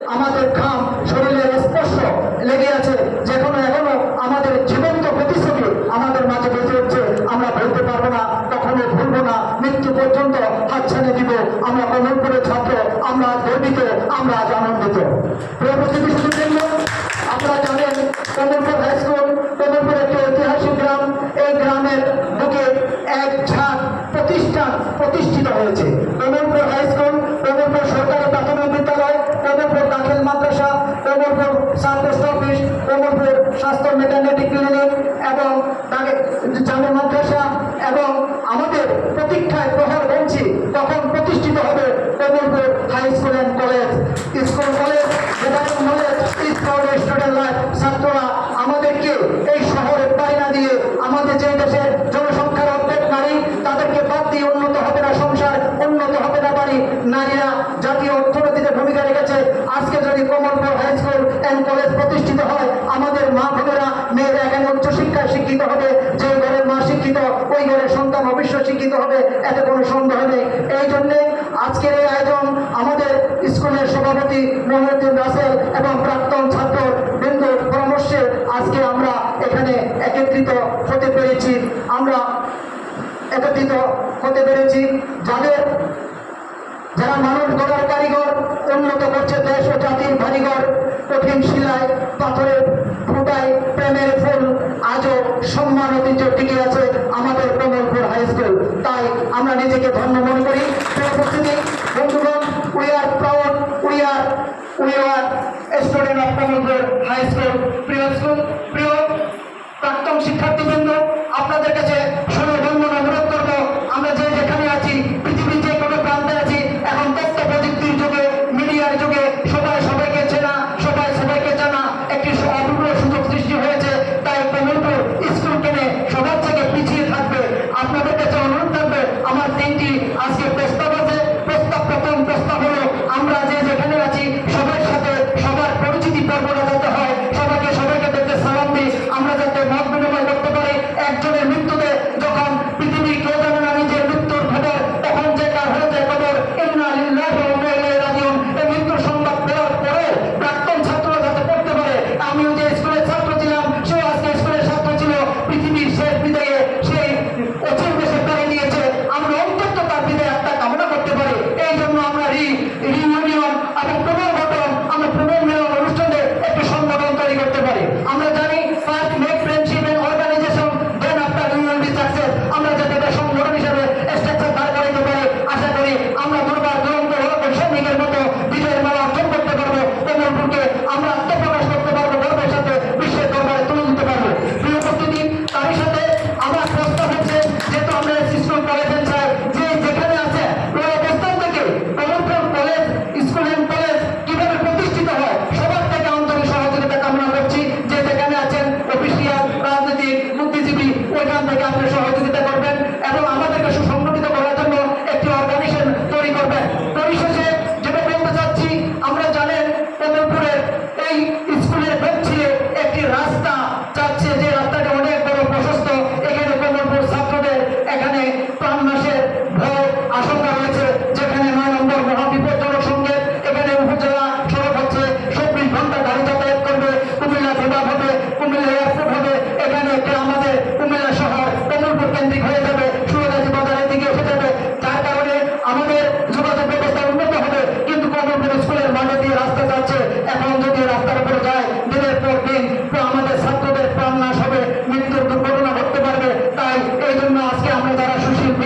আমাদের খাম শরীরের স্পর্শ লেগে আছে যে কোনো এখনও আমাদের জীবন্ত প্রতিশ্রুতি আমাদের মাঝে বেঁচে হচ্ছে আমরা ভুলতে পারব না, কখনো ভুলবো না, মৃত্যু পর্যন্ত হাত ছেড়ে দিব, আমরা কমলপুরের ছাত্র, আমরা গর্বিত, আমরা আজ আনন্দিত। আপনারা জানেন কমলপুর হাইস্কুল কমলপুর একটি ঐতিহাসিক গ্রাম, এই গ্রামের বুকে এক ঝাঁক প্রতিষ্ঠান প্রতিষ্ঠিত হয়েছে। স্বাস্থ্য মেটানো ক্লিনিক এবং তাকে জামে মাদ্রাসা এবং আমাদের প্রতীক্ষায় প্রহর বলছি তখন প্রতিষ্ঠিত হবে Kamalpur high school and college. School, college knowledge student life, ছাত্ররা আমাদেরকে এই শহরে পায়না দিয়ে আমাদের যে দেশের জনসংখ্যার অর্ধেক নারী, তাদেরকে বাদ দিয়ে উন্নত উচ্চশিক্ষায় শিক্ষিত হবে যে ঘরের মা শিক্ষিত, ওই ঘরের সন্তান অবশ্য শিক্ষিত হবে, এতে কোনো সন্দেহ নেই। এই জন্যে আজকের এই আয়োজন আমাদের স্কুলের সভাপতি মহিউদ্দিন রাসেল এবং প্রাক্তন ছাত্র বৃন্দুর পরামর্শে আজকে আমরা এখানে একত্রিত হতে পেরেছি। আমরা একত্রিত হতে পেরেছি। যাদের যারা মানুষ গড়ার কারিগর, উন্নত করছে দেশ ও জাতির ভারিগর কঠিন শিলায়, পাথরের ফুটায় প্রেমের ফুল আজও সম্মান ঐতিহ্য টিকে আছে আমাদের কমলপুর হাই স্কুল। তাই আমরা নিজেকে ধন্য মনে actualmente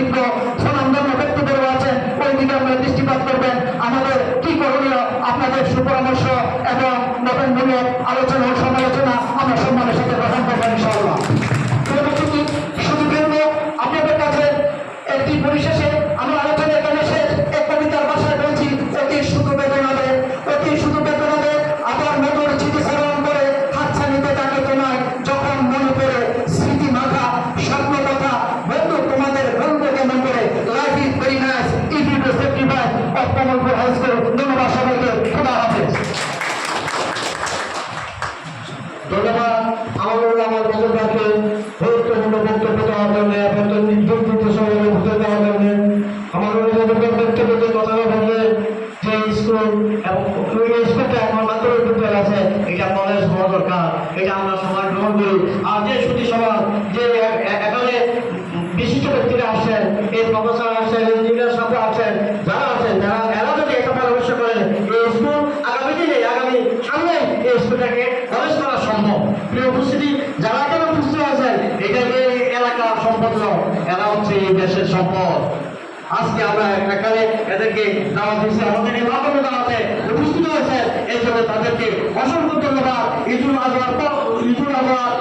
নেতৃবৃন্দ সনামধন্য ব্যক্তিবর্গ আছেন ওই দিকে আপনারা দৃষ্টিপাত করবেন। আমাদের কি করণীয়? আপনাদের সুপরামর্শ এবং নতুন আলোচনা ও সমালোচনা আমরা সম্মানের যারা আছেন যারা এরা যদি একটা পরামর্শ করেন আগামী দিনে সামনে এই স্কুলটাকে কলেজ করা সম্ভব। প্রিয় উপস্থিতি, যারা কেন বুঝতে আছেন এটা যে এলাকার সম্পদ এরা হচ্ছে এই দেশের সম্পদ। আজকে আমরা এখানে এদেরকে দাওয়াত দিচ্ছি আমাদের এই মাধ্যমে দাওয়াতে উপস্থিত হয়েছে এই জন্য তাদেরকে অসংখ্য ধন্যবাদ। ইদুল আজহার ইদুল আজহার